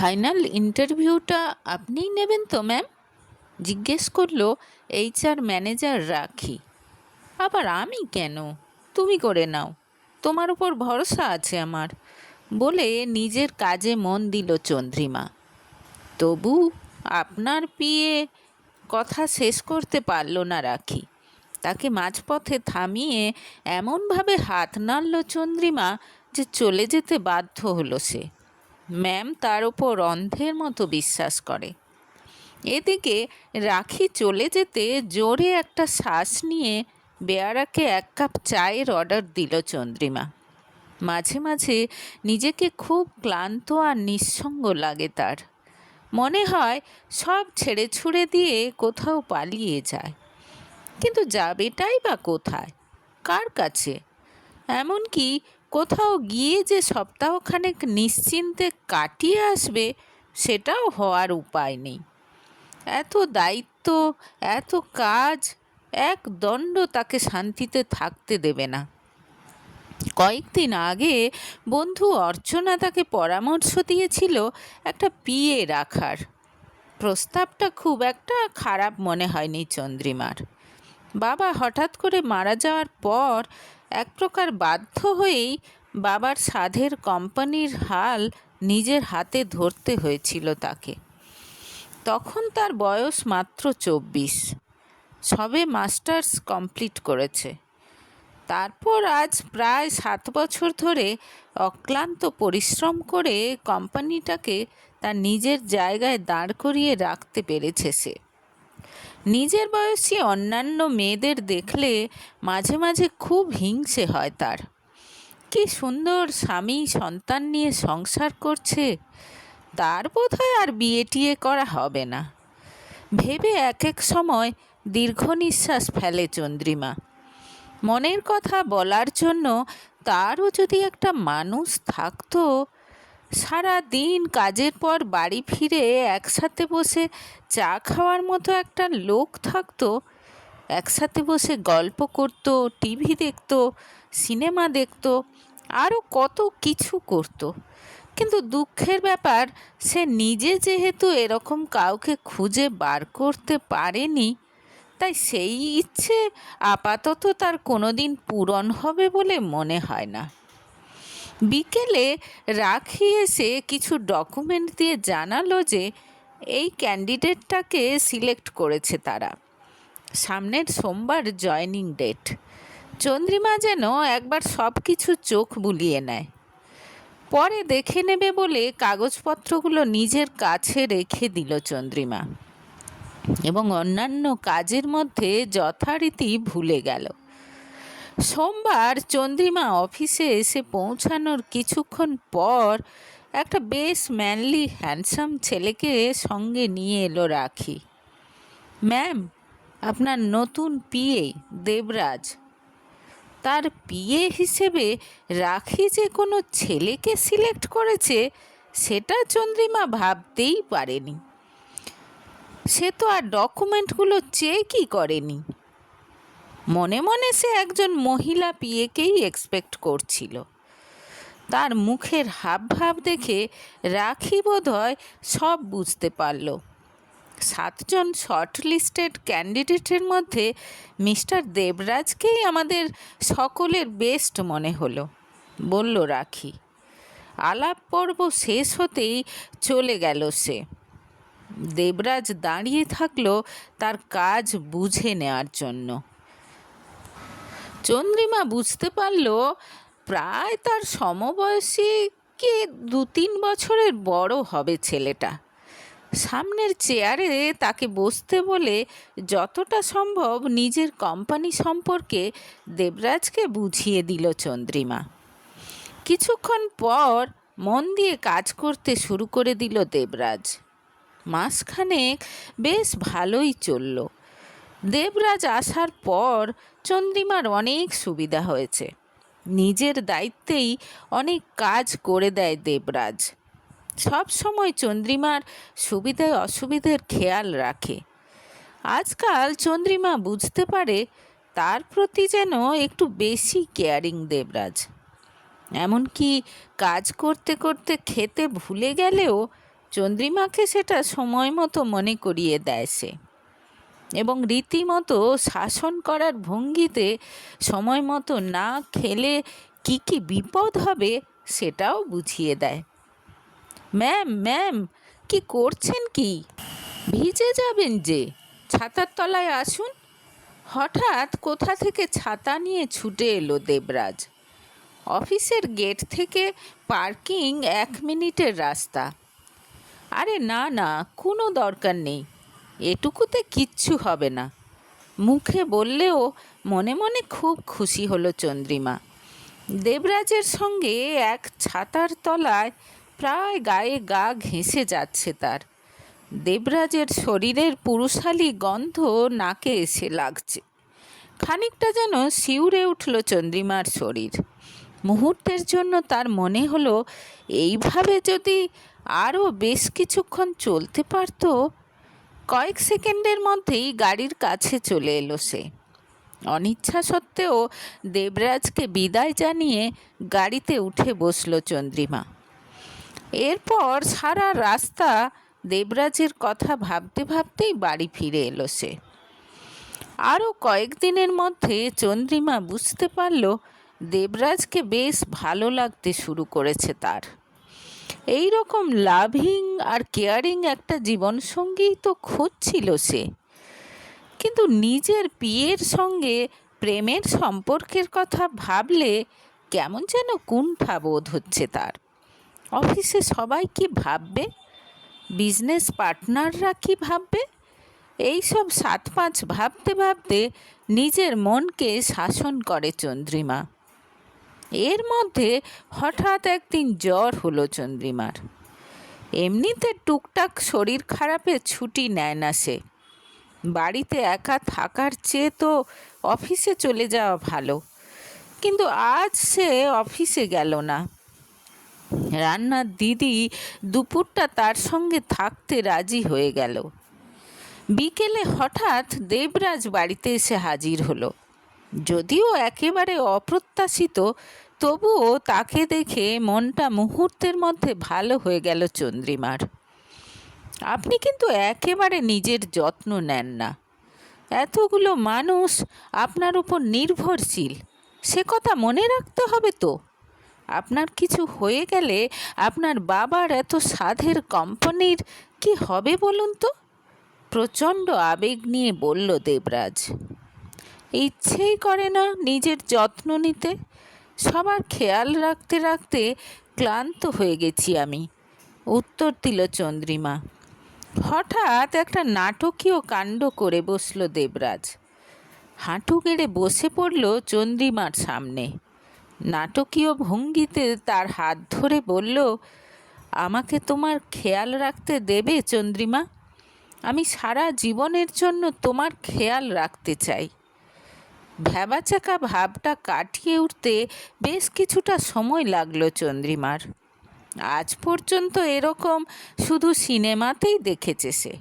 Final ইন্টারভিউটা আপনিই নেবেন তো, ম্যাম? জিজ্ঞেস করল এইচআর ম্যানেজার রাখি। আবার আমি কেন? তুমি করে নাও। তোমার উপর ভরসা আছে আমার। বলে নিজের কাজে মন দিল চন্দ্রিমা। তবু আপনার পিয়ে কথা শেষ করতে পারল না রাখি। তাকে মাঝপথে থামিয়ে এমনভাবে হাত নাড়ল চন্দ্রিমা যে চলে যেতে বাধ্য হলো সে। ম্যাম তার ওপর অন্ধের মতো বিশ্বাস করে। এদিকে রাখি চলে যেতে জোরে একটা শ্বাস নিয়ে বেয়ারাকে এক কাপ চায়ের অর্ডার দিল চন্দ্রিমা। মাঝে মাঝে নিজেকে খুব ক্লান্ত আর নিঃসঙ্গ লাগে তার। মনে হয় সব ছেড়ে ছুড়ে দিয়ে কোথাও পালিয়ে যায়। কিন্তু যাবেটাই বা কোথায়? কার কাছে? এমনকি কোথাও গিয়ে যে সপ্তাহখানেক নিশ্চিন্তে কাটিয়ে আসবে, সেটাও হওয়ার উপায় নেই। এত দায়িত্ব, এত কাজ, এক দণ্ড তাকে শান্তিতে থাকতে দেবে না। কয়েকদিন আগে বন্ধু অর্চনা তাকে পরামর্শ দিয়েছিল একটা পিয়ে রাখার। প্রস্তাবটা খুব একটা খারাপ মনে হয়নি চন্দ্রিমার। বাবা হঠাৎ করে মারা যাওয়ার পর এক প্রকার বাধ্য হয়েই বাবার সাধের কোম্পানির হাল নিজের হাতে ধরতে হয়েছিল তাকে। তখন তার বয়স মাত্র চব্বিশ। সবে মাস্টার্স কমপ্লিট করেছে। তারপর আজ প্রায় সাত বছর ধরে অক্লান্ত পরিশ্রম করে কোম্পানিটাকে তার নিজের জায়গায় দাঁড় করিয়ে রাখতে পেরেছে সে। নিজের বয়সী অন্যান্য মেয়েদের দেখলে মাঝে মাঝে খুব হিংসে হয় তার। কি সুন্দর স্বামী সন্তান নিয়ে সংসার করছে, তার বোধহয় আর বিয়ে টিয়ে করা হবে না। ভেবে এক এক সময় দীর্ঘ নিঃশ্বাস ফেলে চন্দ্রিমা। মনের কথা বলার জন্য তারও যদি একটা মানুষ থাকতো সারা দিন কাজের পর বাড়ি ফিরে একসাথে বসে চা খাওয়ার মতো একটা লোক থাকতো। একসাথে বসে গল্প করতো, টিভি দেখত, সিনেমা দেখতো, আরও কত কিছু করতো। কিন্তু দুঃখের ব্যাপার, সে নিজে যেহেতু এরকম কাউকে খুঁজে বার করতে পারেনি, তাই সেই ইচ্ছে আপাতত তার কোনো দিন পূরণ হবে বলে মনে হয় না। বিকেলে রাখি এসে কিছু ডকুমেন্ট দিয়ে জানালো যে এই ক্যান্ডিডেটটাকে সিলেক্ট করেছে তারা। সামনের সোমবার জয়নিং ডেট চন্দ্রিমা যেন একবার সব কিছু চোখ বুলিয়ে নেয়। পরে দেখে নেবে বলে কাগজপত্রগুলো নিজের কাছে রেখে দিল চন্দ্রিমা। এবং অন্যান্য কাজের মধ্যে যথারীতি ভুলে গেল। সোমবার চন্দ্রিমা অফিসে এসে পৌঁছানোর কিছুক্ষণ পর একটা বেশ ম্যানলি হ্যান্ডসাম ছেলেকে সঙ্গে নিয়ে এলো রাখি। ম্যাম, আপনার নতুন পিএ, দেবরাজ। তার পিএ হিসেবে রাখি যে কোনো ছেলেকে সিলেক্ট করেছে, সেটা চন্দ্রিমা ভাবতেই পারেনি। সে তো আর ডকুমেন্টগুলো চেকই করেনি। মনে মনে সে একজন মহিলা পিয়েকেই এক্সপেক্ট করছিল। তার মুখের হাবভাব দেখে রাখি বোধ হয় সব বুঝতে পারল। সাতজন শর্ট লিস্টেড ক্যান্ডিডেটের মধ্যে মিস্টার দেবরাজকেই আমাদের সকলের বেস্ট মনে হলো, বলল রাখি। আলাপ পর্ব শেষ হতেই চলে গেল সে। দেবরাজ দাঁড়িয়ে থাকল তার কাজ বুঝে নেওয়ার জন্য। চন্দ্রিমা বুঝতে পারল প্রায় তার সমবয়সী কে দু তিন বছরের বড় হবে ছেলেটা। সামনের চেয়ারে তাকে বসতে বলে যতটা সম্ভব নিজের কোম্পানি সম্পর্কে দেবরাজকে বুঝিয়ে দিল চন্দ্রিমা। কিছুক্ষণ পর মন দিয়ে কাজ করতে শুরু করে দিল দেবরাজ। মাসখানেক বেশ ভালোই চলল। দেবরাজ আসার পর চন্দ্রিমার অনেক সুবিধা হয়েছে। নিজের দায়িত্বেই অনেক কাজ করে দেয় দেবরাজ। সব সময় চন্দ্রিমার সুবিধায় অসুবিধের খেয়াল রাখে। আজকাল চন্দ্রিমা বুঝতে পারে তার প্রতি যেন একটু বেশি কেয়ারিং দেবরাজ। এমনকি কাজ করতে করতে খেতে ভুলে গেলেও চন্দ্রিমাকে সেটা সময় মতো মনে করিয়ে দেয় সে। এবং রীতিমতো শাসন করার ভঙ্গিতে সময় মতো না খেলে কি কি বিপদ হবে সেটাও বুঝিয়ে দেয়। ম্যাম ম্যাম, কি করছেন কি? ভিজে যাবেন যে। ছাতার তলায় আসুন। হঠাৎ কোথা থেকে ছাতা নিয়ে ছুটে এলো দেবরাজ। অফিসের গেট থেকে পার্কিং এক মিনিটের রাস্তা। আরে না না, কোনো দরকার নেই। এটুকুতে কিচ্ছু হবে না। মুখে বললেও মনে মনে খুব খুশি হলো চন্দ্রিমা। দেবরাজের সঙ্গে এক ছাতার তলায় প্রায় গায়ে গা ঘেঁষে যাচ্ছে তার। দেবরাজের শরীরের পুরুষালি গন্ধ নাকে এসে লাগছে। খানিকটা যেন শিউরে উঠল চন্দ্রিমার শরীর। মুহূর্তের জন্য তার মনে হলো, এইভাবে যদি আরও বেশ কিছুক্ষণ চলতে পারত কয়েক সেকেন্ডের মধ্যেই গাড়ির কাছে চলে এলো সে। অনিচ্ছা সত্ত্বেও দেবরাজকে বিদায় জানিয়ে গাড়িতে উঠে বসল চন্দ্রিমা। এরপর সারা রাস্তা দেবরাজের কথা ভাবতে ভাবতেই বাড়ি ফিরে এলো সে। আরও কয়েকদিনের মধ্যে চন্দ্রিমা বুঝতে পারল দেবরাজকে বেশ ভালো লাগতে শুরু করেছে তার। এই রকম লাভিং আর কেয়ারিং একটা জীবনসঙ্গীই তো খুঁজছিল সে। কিন্তু নিজের বিয়ের সঙ্গে প্রেমের সম্পর্কের কথা ভাবলে কেমন যেন কুণ্ঠা বোধ হচ্ছে তার। অফিসে সবাই কি ভাববে? বিজনেস পার্টনাররা কি ভাববে? এই সব সাত পাঁচ ভাবতে ভাবতে নিজের মনকে শাসন করে চন্দ্রিমা। এর মধ্যে হঠাৎ একদিন জ্বর হলো চন্দ্রিমার। এমনিতে টুকটাক শরীর খারাপে ছুটি নেয় না সে। বাড়িতে একা থাকার চেয়ে তো অফিসে চলে যাওয়া ভালো। কিন্তু আজ সে অফিসে গেল না। রান্নার দিদি দুপুরটা তার সঙ্গে থাকতে রাজি হয়ে গেল। বিকেলে হঠাৎ দেবরাজ বাড়িতে এসে হাজির হলো। যদিও একেবারে অপ্রত্যাশিত, তবুও তাকে দেখে মনটা মুহূর্তের মধ্যে ভালো হয়ে গেল চন্দ্রিমার। আপনি কিন্তু একেবারে নিজের যত্ন নেন না। এতগুলো মানুষ আপনার উপর নির্ভরশীল, সে কথা মনে রাখতে হবে তো। আপনার কিছু হয়ে গেলে আপনার বাবার এত সাধের কোম্পানির কি হবে বলুন তো? প্রচণ্ড আবেগ নিয়ে বলল দেবরাজ। ইচ্ছেই করে না নিজের যত্ন নিতে। সবার খেয়াল রাখতে রাখতে ক্লান্ত হয়ে গেছি আমি, উত্তর দিল চন্দ্রিমা। হঠাৎ একটা নাটকীয় কাণ্ড করে বসল দেবরাজ। হাঁটু গেড়ে বসে পড়ল চন্দ্রিমার সামনে। নাটকীয় ভঙ্গিতে তার হাত ধরে বলল, আমাকে তোমার খেয়াল রাখতে দেবে চন্দ্রিমা? আমি সারা জীবনের জন্য তোমার খেয়াল রাখতে চাই। ভ্যাবাচাকা ভাবটা কাটিয়ে উঠতে বেশ কিছুটা সময় লাগল চন্দ্রিমার। আজ পর্যন্ত এরকম শুধু সিনেমাতেই দেখেছে সে।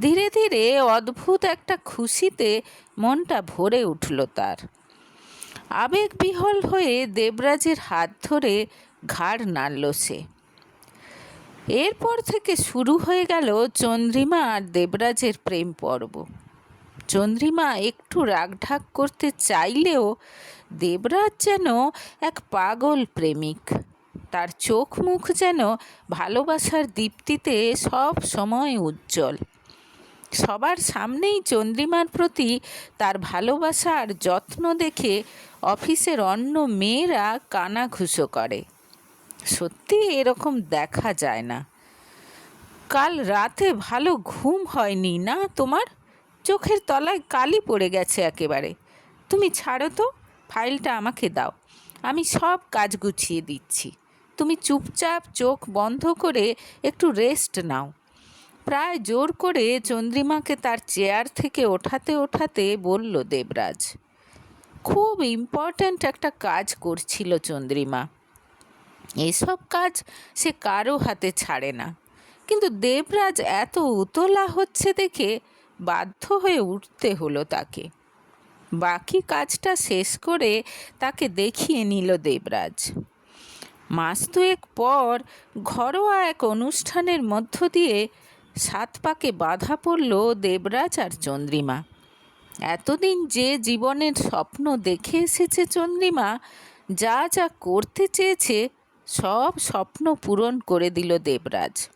ধীরে ধীরে অদ্ভুত একটা খুশিতে মনটা ভরে উঠল তার। আবেগবিহল হয়ে দেবরাজের হাত ধরে ঘাড় নাড়ল সে। এরপর থেকে শুরু হয়ে গেল চন্দ্রিমা আর দেবরাজের প্রেম পর্ব চন্দ্রিমা একটু রাগঢাক করতে চাইলেও দেবরাজ যেন এক পাগল প্রেমিক। তার চোখ মুখ যেন ভালোবাসার দীপ্তিতে সব সময় উজ্জ্বল। সবার সামনেই চন্দ্রিমার প্রতি তার ভালোবাসার যত্ন দেখে অফিসের অন্য মেয়েরা কানাঘুষো করে। সত্যি এরকম দেখা যায় না। কাল রাতে ভালো ঘুম হয়নি না তোমার? চোখের তলায় কালি পড়ে গেছে একেবারে। তুমি ছাড়ো তো, ফাইলটা আমাকে দাও। আমি সব কাজ গুছিয়ে দিচ্ছি। তুমি চুপচাপ চোখ বন্ধ করে একটু রেস্ট নাও। প্রায় জোর করে চন্দ্রিমাকে তার চেয়ার থেকে ওঠাতে ওঠাতে বলল দেবরাজ, খুব ইম্পর্ট্যান্ট একটা কাজ করছিল চন্দ্রিমা। এসব কাজ সে কারও হাতে ছাড়ে না। কিন্তু দেবরাজ এত উতলা হচ্ছে দেখে বাধ্য হয়ে উঠতে হলো তাকে। বাকি কাজটা শেষ করে তাকে দেখিয়ে নিল দেবরাজ। মাস দুয়েক পর ঘরোয়া এক অনুষ্ঠানের মধ্য দিয়ে সাত পাকে বাধা পড়ল দেবরাজ আর চন্দ্রিমা। এতদিন যে জীবনের স্বপ্ন দেখে এসেছে চন্দ্রিমা, যা যা করতে চেয়েছে, সব স্বপ্ন পূরণ করে দিল দেবরাজ।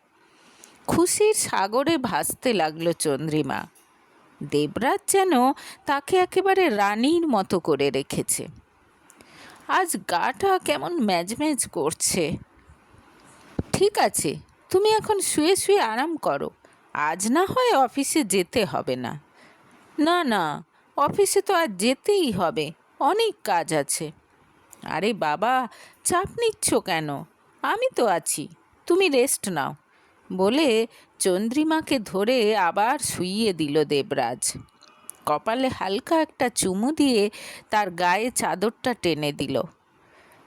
খুশির সাগরে ভাসতে লাগল চন্দ্রিমা। দেবরাজ যেন তাকে একেবারে রানীর মতো করে রেখেছে। আজ গাটা কেমন ম্যাজম্যাজ করছে। ঠিক আছে, তুমি এখন শুয়ে শুয়ে আরাম করো। আজ না হয় অফিসে যেতে হবে না। না না, অফিসে তো আজ যেতেই হবে। অনেক কাজ আছে। আরে বাবা, চাপ নিচ্ছ কেন? আমি তো আছি। তুমি রেস্ট নাও। বলে চন্দ্রিমাকে ধরে আবার শুইয়ে দিল দেবরাজ। কপালে হালকা একটা চুমু দিয়ে তার গায়ে চাদরটা টেনে দিল।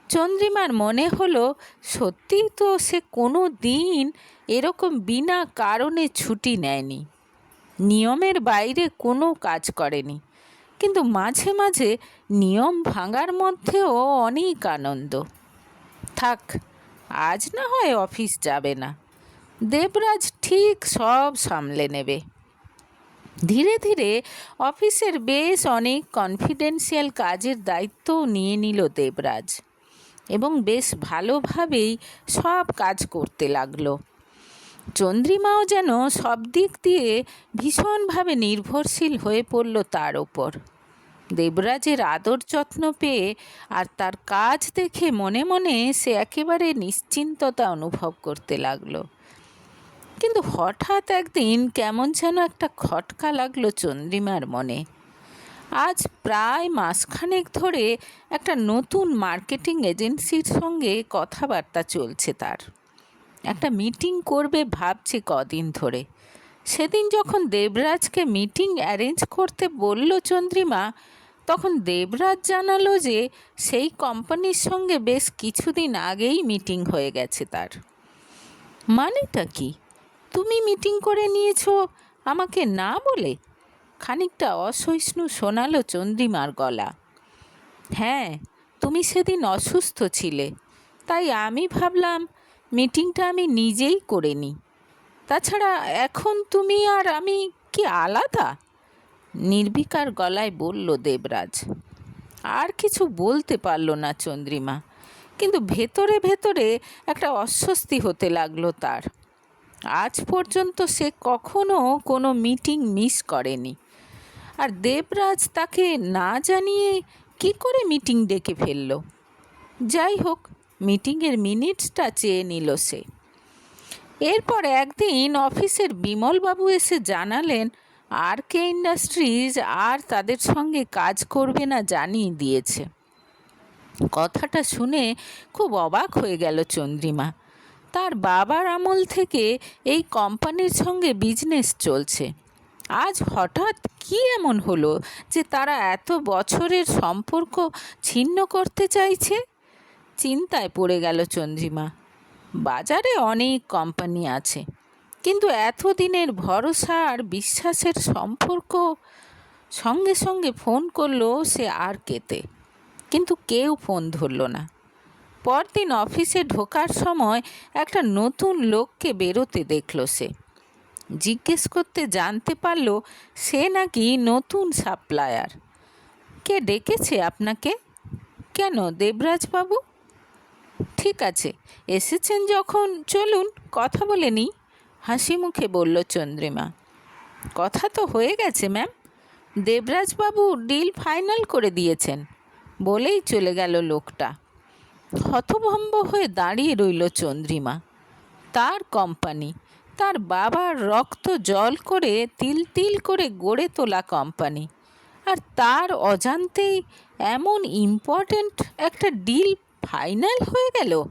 চন্দ্রিমার মনে হলো, সত্যিই তো সে কোনো দিন এরকম বিনা কারণে ছুটি নেয়নি। নিয়মের বাইরে কোনো কাজ করেনি। কিন্তু মাঝে মাঝে নিয়ম ভাঙার মধ্যেও অনেক আনন্দ। থাক, আজ না হয় অফিস যাবে না। দেবরাজ ঠিক সব সামলে নেবে। ধীরে ধীরে অফিসের বেশ অনেক কনফিডেন্সিয়াল কাজের দায়িত্বও নিয়ে নিল দেবরাজ এবং বেশ ভালোভাবেই সব কাজ করতে লাগল। চন্দ্রিমাও যেন সব দিক দিয়ে ভীষণভাবে নির্ভরশীল হয়ে পড়ল তার ওপর। দেবরাজের আদর যত্ন পেয়ে আর তার কাজ দেখে মনে মনে সে একেবারে নিশ্চিন্ততা অনুভব করতে লাগল। কিন্তু হঠাৎ একদিন কেমন যেন একটা খটকা লাগল চন্দ্রিমার মনে। আজ প্রায় মাসখানেক ধরে একটা নতুন মার্কেটিং এজেন্সির সঙ্গে কথাবার্তা চলছে তার। একটা মিটিং করবে ভাবছে কদিন ধরে। সেদিন যখন দেবরাজকে মিটিং অ্যারেঞ্জ করতে বলল চন্দ্রিমা, তখন দেবরাজ জানালো যে সেই কোম্পানির সঙ্গে বেশ কিছুদিন আগেই মিটিং হয়ে গেছে তার। মানেটা কি? তুমি মিটিং করে নিয়েছো? আমাকে না বলে খানিকটা অসহিষ্ণু শোনালো চন্দ্রিমার গলা। হ্যাঁ তুমি সেদিন অসুস্থ ছিলে, তাই আমি ভাবলাম মিটিংটা আমি নিজেই করে নিই। তাছাড়া এখন তুমি আর আমি কি আলাদা? নির্বিকার গলায় বলল দেবরাজ। আর কিছু বলতে পারল না চন্দ্রিমা, কিন্তু ভেতরে ভেতরে একটা অস্বস্তি হতে লাগল তার। আজ পর্যন্ত সে কখনো কোনো মিটিং মিস করেনি। আর দেবরাজ তাকে না জানিয়ে কি করে মিটিং ডেকে ফেলল? যাই হোক মিটিংয়ের মিনিটসটা চেয়ে নিল সে। এরপর একদিন অফিসের বিমলবাবু এসে জানালেন, আর কে ইন্ডাস্ট্রিজ আর তাদের সঙ্গে কাজ করবে না জানিয়ে দিয়েছে। কথাটা শুনে খুব অবাক হয়ে গেল চন্দ্রিমা। তার বাবার আমল থেকে এই কোম্পানির সঙ্গে বিজনেস চলছে। আজ হঠাৎ কি এমন হলো যে তারা এত বছরের সম্পর্ক ছিন্ন করতে চাইছে? চিন্তায় পড়ে গেল চন্দ্রিমা। বাজারে অনেক কোম্পানি আছে, কিন্তু এতদিনের ভরসা আর বিশ্বাসের সম্পর্ক সঙ্গে সঙ্গে ফোন করল সে আর কেতে কিন্তু কেউ ফোন ধরল না। পরদিন অফিসে ঢোকার সময় একটা নতুন লোককে বেরোতে দেখল সে। জিজ্ঞেস করতে জানতে পারল সে নাকি নতুন সাপ্লায়ার। কে ডেকেছে আপনাকে? কেন দেবরাজবাবু? ঠিক আছে, এসেছেন যখন, চলুন কথা বলে নিই। হাসি মুখে বলল চন্দ্রিমা। কথা তো হয়ে গেছে, ম্যাম। দেবরাজবাবু ডিল ফাইনাল করে দিয়েছেন। বলেই চলে গেল লোকটা। হতভম্ব হয়ে দাঁড়িয়ে রইল চন্দ্রিমা। তার কোম্পানি, তার বাবার রক্ত জল করে তিল তিল করে গড়ে তোলা কোম্পানি। আর তার অজান্তেই এমন ইম্পর্ট্যান্ট একটা ডিল ফাইনাল হয়ে গেল।